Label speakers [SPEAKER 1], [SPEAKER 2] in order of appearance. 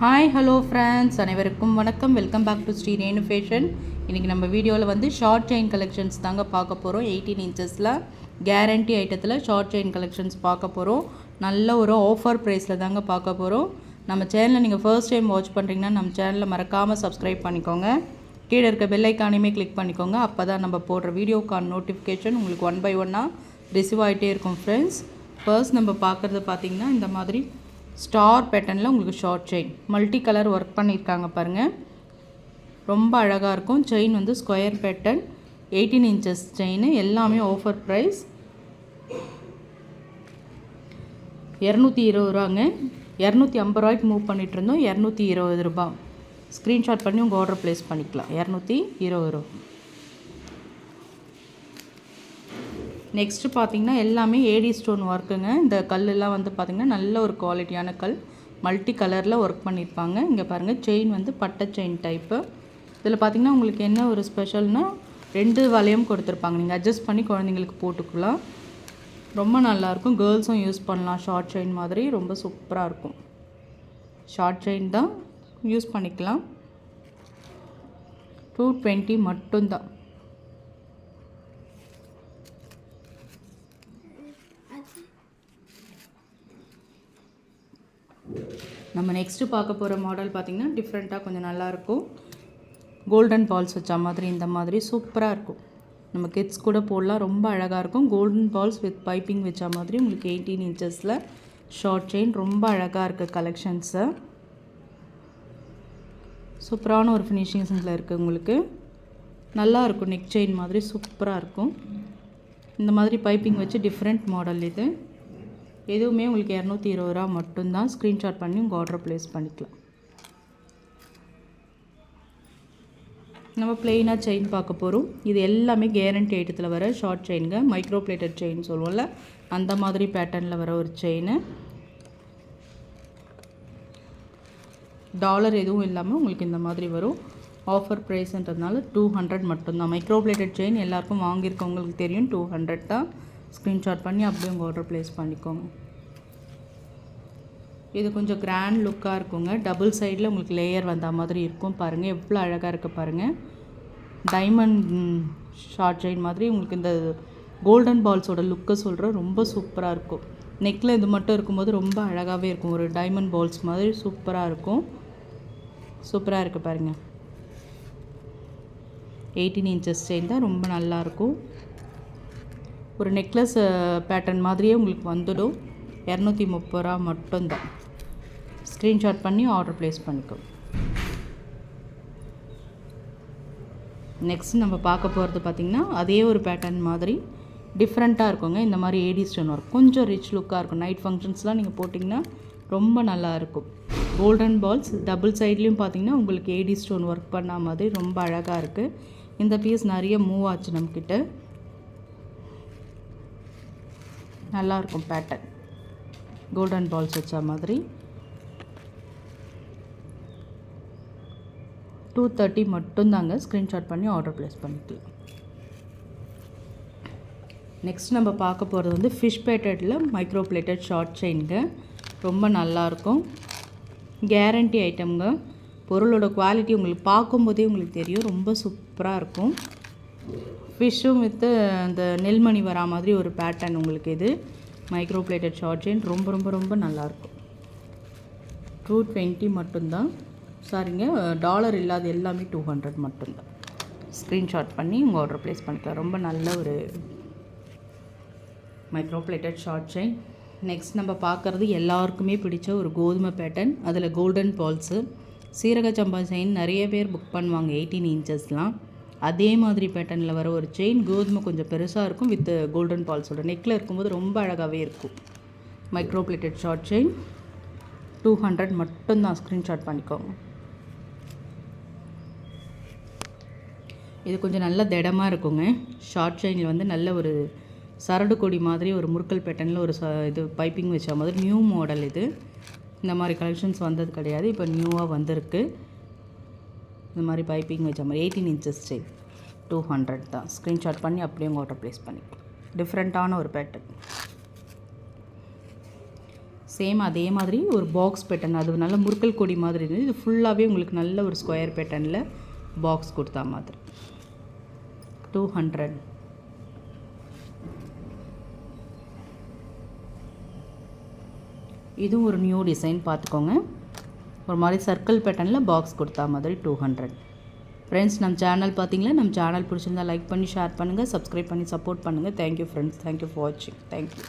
[SPEAKER 1] Hi hello friends அனைவருக்கும் வணக்கம். Welcome back to Sri Renu fashion இன்றைக்கி நம்ம வீடியோவில் வந்து ஷார்ட் செயின் கலெக்ஷன்ஸ் தாங்க பார்க்க போகிறோம் எயிட்டீன் இன்ச்சஸில் கேரண்டி ஐட்டத்தில் ஷார்ட் செயின் கலெக்ஷன்ஸ் பார்க்க போகிறோம் நல்ல ஒரு ஆஃபர் ப்ரைஸில் தாங்க பார்க்க போகிறோம் நம்ம சேனலை நீங்கள் ஃபர்ஸ்ட் டைம் வாட்ச் பண்ணுறீங்கன்னா நம்ம சேனலை மறக்காமல் சப்ஸ்கிரைப் பண்ணிக்கோங்க. கீழே இருக்க பெல்லைக்கானையுமே கிளிக் பண்ணிக்கோங்க. அப்போ தான் நம்ம போடுற வீடியோக்கான நோட்டிஃபிகேஷன் உங்களுக்கு ஒன் பை ஒன்னாக ரிசீவ் ஆகிட்டே இருக்கும் ஃப்ரெண்ட்ஸ் ஃபர்ஸ்ட் நம்ம பார்க்குறது பார்த்தீங்கன்னா இந்த மாதிரி ஸ்டார் பேட்டர்னில் உங்களுக்கு short chain multi colour work பண்ணியிருக்காங்க பாருங்கள் ரொம்ப அழகாக இருக்கும். செயின் வந்து square pattern eighteen inches chain எல்லாமே ஆஃபர் ப்ரைஸ் இரநூத்தி இருபது ரூபாங்க. இரநூத்தி ஐம்பது ரூபாய்க்கு மூவ் பண்ணிகிட்டு இருந்தோம். இரநூத்தி இருபது ரூபா ஸ்க்ரீன்ஷாட் பண்ணி உங்கள் ஆர்டர் ப்ளேஸ் பண்ணிக்கலாம். இரநூத்தி இருபது ரூபா நெக்ஸ்ட்டு பார்த்தீங்கன்னா எல்லாமே ஏடி ஸ்டோன் ஒர்க்குங்க இந்த கல்லெல்லாம் வந்து பார்த்திங்கன்னா நல்ல ஒரு குவாலிட்டியான கல். மல்டி கலரில் ஒர்க் பண்ணியிருப்பாங்க. இங்கே பாருங்கள் செயின் வந்து பட்டை செயின் டைப்பு இதில் பார்த்திங்கன்னா உங்களுக்கு என்ன ஒரு ஸ்பெஷல்னால் ரெண்டு வளையம் கொடுத்துருப்பாங்க. நீங்கள் அட்ஜஸ்ட் பண்ணி குழந்தைங்களுக்கு போட்டுக்கலாம் ரொம்ப நல்லாயிருக்கும். கேர்ள்ஸும் யூஸ் பண்ணலாம். ஷார்ட் செயின் மாதிரி ரொம்ப சூப்பராக இருக்கும். ஷார்ட் செயின் தான் யூஸ் பண்ணிக்கலாம். டூ டுவெண்ட்டி மட்டும்தான். நம்ம நெக்ஸ்ட்டு பார்க்க போகிற மாடல் பார்த்திங்கன்னா டிஃப்ரெண்ட்டாக கொஞ்சம் நல்லாயிருக்கும் கோல்டன் பால்ஸ் வச்ச மாதிரி இந்த மாதிரி சூப்பராக இருக்கும். நம்ம கிட்ஸ் கூட போடலாம் ரொம்ப அழகாக இருக்கும். கோல்டன் பால்ஸ் வித் பைப்பிங் வச்ச மாதிரி உங்களுக்கு எயிட்டீன் இன்ச்சஸில் ஷார்ட் செயின் ரொம்ப அழகாக இருக்குது கலெக்ஷன்ஸு சூப்பரான ஒரு ஃபினிஷிங்ஸில் இருக்குது உங்களுக்கு. நல்லா இருக்கும் நெக் செயின் மாதிரி சூப்பராக இருக்கும். இந்த மாதிரி பைப்பிங் வச்சு டிஃப்ரெண்ட் மாடல் இது. எதுவுமே உங்களுக்கு இரநூத்தி இருபது ரூபா மட்டும்தான் ஸ்க்ரீன்ஷாட் பண்ணி உங்கள் ஆர்டர் ப்ளேஸ் பண்ணிக்கலாம். நம்ம பிளெயினாக செயின் பார்க்க போகிறோம் இது எல்லாமே கேரண்டி ஐட்டத்தில் வர ஷார்ட் செயினுங்க மைக்ரோ பிளேட்டட் செயின் சொல்லுவோம்ல அந்த மாதிரி பேட்டர்னில் வர ஒரு செயின் டாலர் எதுவும் இல்லாமல் உங்களுக்கு இந்த மாதிரி வரும். ஆஃபர் ப்ரைஸ்ன்றதுனால டூ ஹண்ட்ரட் மட்டும்தான். மைக்ரோ பிளேட்டட் செயின் எல்லாருக்கும் வாங்கியிருக்கவங்களுக்கு தெரியும் டூ ஹண்ட்ரட் தான். ஸ்க்ரீன்ஷாட் பண்ணி அப்படியே உங்கள் ஆர்டர் ப்ளேஸ் பண்ணிக்கோங்க. இது கொஞ்சம் கிராண்ட் லுக்காக இருக்குங்க. டபுள் சைடில் உங்களுக்கு லேயர் வந்த மாதிரி இருக்கும். பாருங்கள் எவ்வளோ அழகாக இருக்குது பாருங்கள் டைமண்ட் ஷார்ட் செயின் மாதிரி உங்களுக்கு இந்த கோல்டன் பால்ஸோட லுக்கை சொல்கிறேன் ரொம்ப சூப்பராக இருக்கும். நெக்கில் இது மட்டும் இருக்கும்போது ரொம்ப அழகாகவே இருக்கும். ஒரு டைமண்ட் பால்ஸ் மாதிரி சூப்பராக இருக்கும். சூப்பராக இருக்குது பாருங்கள் எயிட்டீன் இன்ச்சஸ் செயின் தான் ரொம்ப நல்லாயிருக்கும் ஒரு நெக்லஸ் பேட்டர்ன் மாதிரியே உங்களுக்கு வந்துடும். இரநூத்தி முப்பது ரூபா மட்டும்தான். ஸ்க்ரீன்ஷாட் பண்ணி ஆர்டர் ப்ளேஸ் பண்ணிக்கோ. நெக்ஸ்ட் நம்ம பார்க்க போகிறது பார்த்திங்கன்னா அதே ஒரு பேட்டர்ன் மாதிரி டிஃப்ரெண்ட்டாக இருக்குங்க. இந்த மாதிரி ஏடி ஸ்டோன் ஒர்க் கொஞ்சம் ரிச் லுக்காக இருக்கும். நைட் ஃபங்க்ஷன்ஸ்லாம் நீங்கள் போட்டிங்கன்னா ரொம்ப நல்லா இருக்கும். கோல்டன் பால்ஸ் டபுள் சைட்லேயும் பார்த்தீங்கன்னா உங்களுக்கு ஏடி ஸ்டோன் ஒர்க் பண்ண மாதிரி ரொம்ப அழகாக இருக்குது இந்த பீஸ் நிறைய மூவ் ஆச்சு நம்மக்கிட்ட நல்லாயிருக்கும் பேட்டர்ன் கோல்டன் பால்ஸ் வச்ச மாதிரி. டூ தேர்ட்டி மட்டும்தாங்க ஸ்க்ரீன்ஷாட் பண்ணி ஆர்டர் ப்ளேஸ் பண்ணிக்கலாம். நெக்ஸ்ட் நம்ம பார்க்க போகிறது வந்து ஃபிஷ் பேட்டடில் மைக்ரோ பிளேட்டட் ஷார்ட் செயின்ங்க ரொம்ப நல்லாயிருக்கும் கேரண்டி ஐட்டம்ங்க பொருளோட குவாலிட்டி உங்களுக்கு பார்க்கும்போதே உங்களுக்கு தெரியும். ரொம்ப சூப்பராக இருக்கும். ஃபிஷ்ஷும் வித்து அந்த நெல்மணி வரா மாதிரி ஒரு பேட்டர்ன் உங்களுக்கு இது. மைக்ரோ பிளேட்டட் ஷார்ட் செயின் ரொம்ப ரொம்ப ரொம்ப நல்லாயிருக்கும் டூ டுவெண்ட்டி மட்டும்தான். சாரிங்க டாலர் இல்லாத எல்லாமே டூ ஹண்ட்ரட் மட்டும்தான். ஸ்க்ரீன்ஷாட் பண்ணி உங்கள் ஆர்டர் ப்ளேஸ் பண்ணிக்கலாம். ரொம்ப நல்ல ஒரு micro plated short chain next நம்ம பார்க்குறது எல்லாருக்குமே பிடிச்ச ஒரு கோதுமை பேட்டர்ன் அதில் கோல்டன் பால்ஸு சீரக சம்பா செயின் நிறைய பேர் புக் பண்ணுவாங்க எயிட்டீன் இன்ச்சஸ்லாம் அதே மாதிரி பேட்டர்னில் வர ஒரு செயின் கோதுமை கொஞ்சம் பெருசாக இருக்கும் வித் கோல்டன் பால்ஸோட நெக்கில் இருக்கும்போது ரொம்ப அழகாகவே இருக்கும். Micro plated short chain two hundred மட்டும்தான் ஸ்க்ரீன்ஷாட் பண்ணிக்கோங்க. இது கொஞ்சம் நல்ல திடமாக இருக்குங்க. ஷார்ட் செயினில் வந்து நல்ல ஒரு சரடு கொடி மாதிரி ஒரு முறுக்கல் பேட்டர்னில் ஒரு ச இது பைப்பிங் வச்ச மாதிரி நியூ மாடல் இது. இந்த மாதிரி கலெக்ஷன்ஸ் வந்தது கிடையாது இப்போ நியூவாக வந்திருக்கு. இந்த மாதிரி பைப்பிங் வச்ச மாதிரி eighteen inches chain two hundred தான். ஸ்க்ரீன்ஷாட் பண்ணி அப்படியே உங்கள் ஆர்டர் ப்ளேஸ் பண்ணிக்கலாம் டிஃப்ரெண்ட்டான ஒரு பேட்டர்ன் சேம் அதே மாதிரி ஒரு பாக்ஸ் பேட்டர்ன் அது நல்ல முறுக்கல் கொடி மாதிரி இருந்தது. இது ஃபுல்லாகவே உங்களுக்கு நல்ல ஒரு ஸ்கொயர் பேட்டர்னில் பாக்ஸ் கொடுத்தா மாதிரி. டூ ஹண்ட்ரட் இதுவும் ஒரு நியூ டிசைன் பார்த்துக்கோங்க. ஒரு மாதிரி சர்க்கிள் பேட்டர்னில் பாக்ஸ் கொடுத்தா மாதிரி டூ ஹண்ட்ரட் ஃப்ரெண்ட்ஸ் நம்ம சேனல் பார்த்தீங்களா? நம்ம சேனல் பிடிச்சிருந்தா லைக் பண்ணி ஷேர் பண்ணுங்கள் சப்ஸ்கிரைப் பண்ணி சப்போர்ட் பண்ணுங்கள் thank you friends thank you for வாட்சிங் தேங்க்யூ